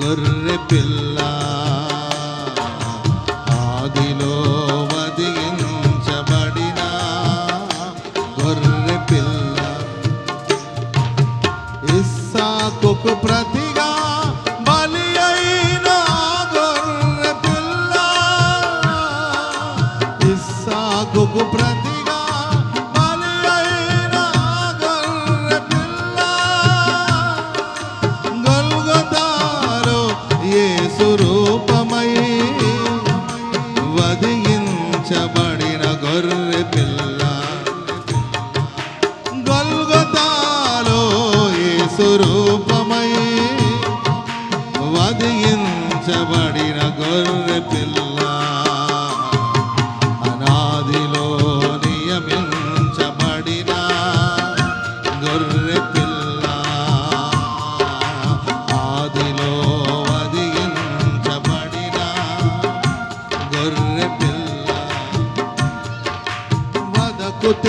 గొర్రె పిల్ల ఆదిలో వదిలించబడిన గొర్రె పిల్ల ఇస్సాకుకు ప్రతిగా బలి అయిన గొర్రె పిల్ల ఇస్సాకుకు ప్రతిగా పిల్ల. గొల్గొతాలో యేసు రూపమై వధించబడిన గొర్రె పిల్ల. అనాదిలో నియమించబడిన గొర్రె పిల్ల. ఆదిలో వధించబడిన గొర్రె పిల్ల. tú